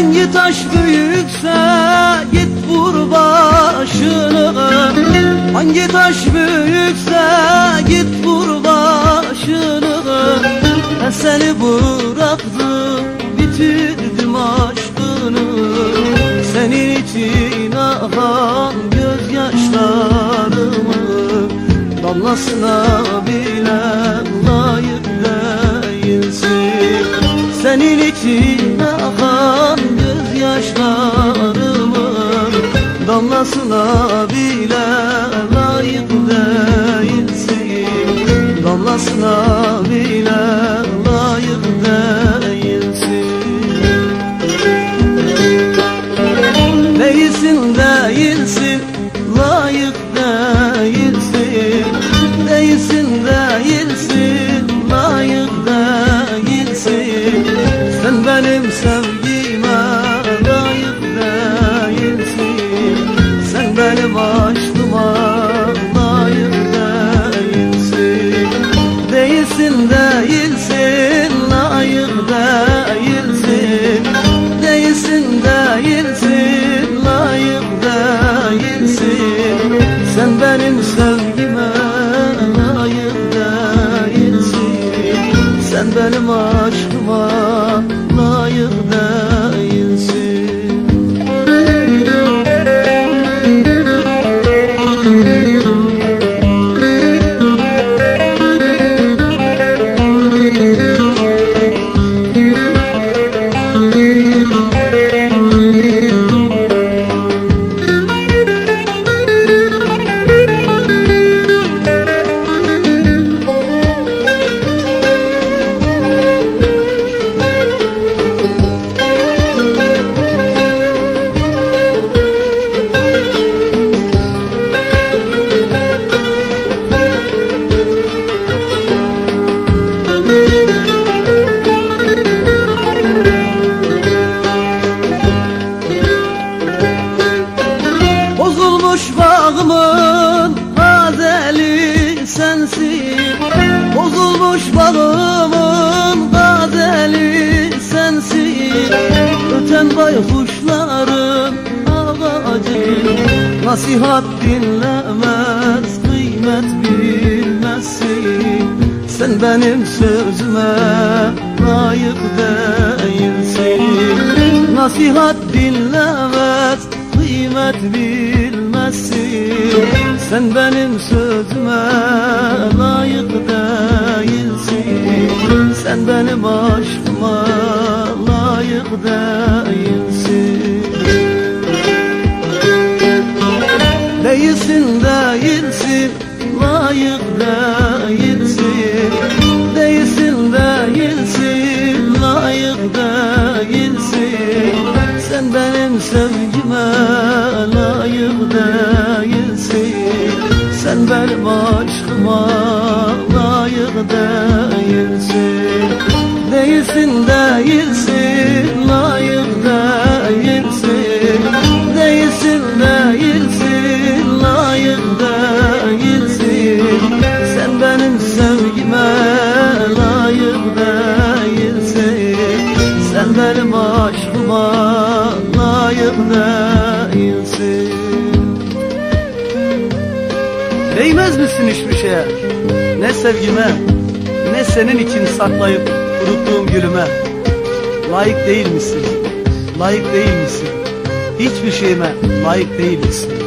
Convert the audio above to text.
Hangi taş büyükse git vur başını. Hangi taş büyükse git vur başını. Ben seni bıraktım bitirdim aşkını. Senin için akan gözyaşlarımı Damlasına bile layık değilsin. Senin için akan Damlasına bile layık değilsin Damlasına bile layık değilsin Değilsin değilsin layık değilsin. Değilsin değilsin layık değilsin. Sen benim sevgime benim aşkıma Öten baykuşların ağacı Nasihat dinlemez kıymet bilmezsin. Sen benim sözüme layık değilsin. Nasihat dinlemez kıymet bilmezsin. Sen benim sözüme layık değilsin. Sen benim aşkıma layık değilsin benim aşkıma layık değilsin. Değilsin değilsin Değmez misin hiçbir şeye Ne sevgime Ne senin için saklayıp kuruttuğum gülüme Layık değil misin? Layık değil misin? Hiçbir şeyime layık değil misin?